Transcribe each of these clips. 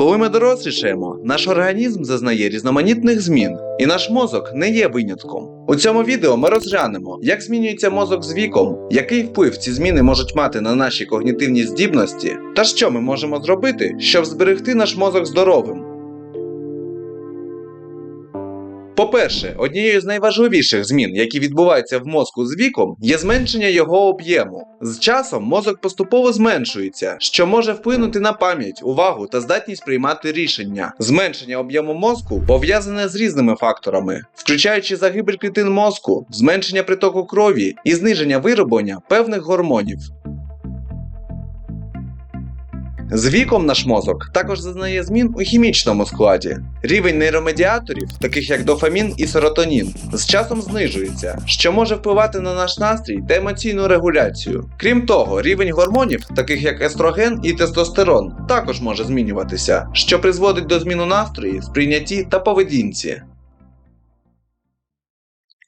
Коли ми дорослішаємо, наш організм зазнає різноманітних змін, і наш мозок не є винятком. У цьому відео ми розглянемо, як змінюється мозок з віком, який вплив ці зміни можуть мати на наші когнітивні здібності, та що ми можемо зробити, щоб зберегти наш мозок здоровим. По-перше, однією з найважливіших змін, які відбуваються в мозку з віком, є зменшення його об'єму. З часом мозок поступово зменшується, що може вплинути на пам'ять, увагу та здатність приймати рішення. Зменшення об'єму мозку пов'язане з різними факторами, включаючи загибель клітин мозку, зменшення притоку крові і зниження вироблення певних гормонів. З віком наш мозок також зазнає змін у хімічному складі. Рівень нейромедіаторів, таких як дофамін і серотонін, з часом знижується, що може впливати на наш настрій та емоційну регуляцію. Крім того, рівень гормонів, таких як естроген і тестостерон, також може змінюватися, що призводить до змін у настрої, сприйнятті та поведінці.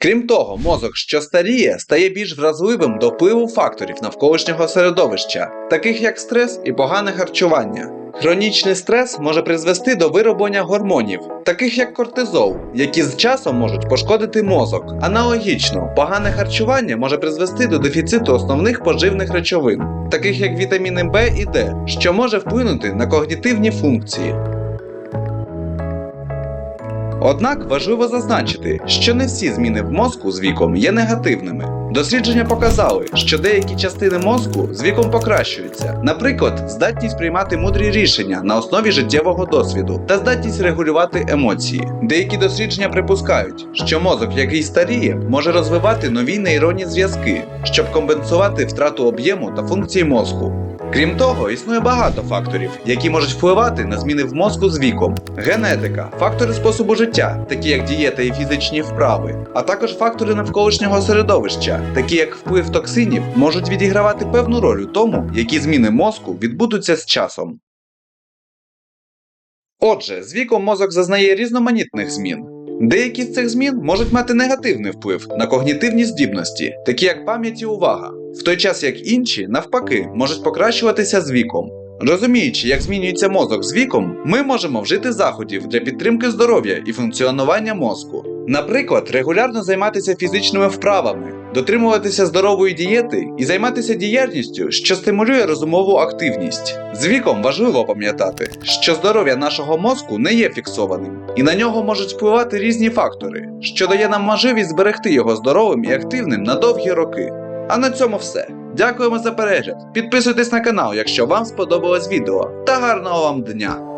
Крім того, мозок, що старіє, стає більш вразливим до впливу факторів навколишнього середовища, таких як стрес і погане харчування. Хронічний стрес може призвести до вироблення гормонів, таких як кортизол, які з часом можуть пошкодити мозок. Аналогічно, погане харчування може призвести до дефіциту основних поживних речовин, таких як вітаміни В і Д, що може вплинути на когнітивні функції. Однак важливо зазначити, що не всі зміни в мозку з віком є негативними. Дослідження показали, що деякі частини мозку з віком покращуються, наприклад, здатність приймати мудрі рішення на основі життєвого досвіду та здатність регулювати емоції. Деякі дослідження припускають, що мозок, який старіє, може розвивати нові нейронні зв'язки, щоб компенсувати втрату об'єму та функції мозку. Крім того, існує багато факторів, які можуть впливати на зміни в мозку з віком: генетика, фактори способу життя, такі як дієта і фізичні вправи, а також фактори навколишнього середовища, такі як вплив токсинів, можуть відігравати певну роль у тому, які зміни мозку відбудуться з часом. Отже, з віком мозок зазнає різноманітних змін. Деякі з цих змін можуть мати негативний вплив на когнітивні здібності, такі як пам'ять і увага, в той час як інші, навпаки, можуть покращуватися з віком. Розуміючи, як змінюється мозок з віком, ми можемо вжити заходів для підтримки здоров'я і функціонування мозку. Наприклад, регулярно займатися фізичними вправами, дотримуватися здорової дієти і займатися діяльністю, що стимулює розумову активність. З віком важливо пам'ятати, що здоров'я нашого мозку не є фіксованим, і на нього можуть впливати різні фактори, що дає нам можливість зберегти його здоровим і активним на довгі роки. А на цьому все. Дякуємо за перегляд. Підписуйтесь на канал, якщо вам сподобалось відео, та гарного вам дня!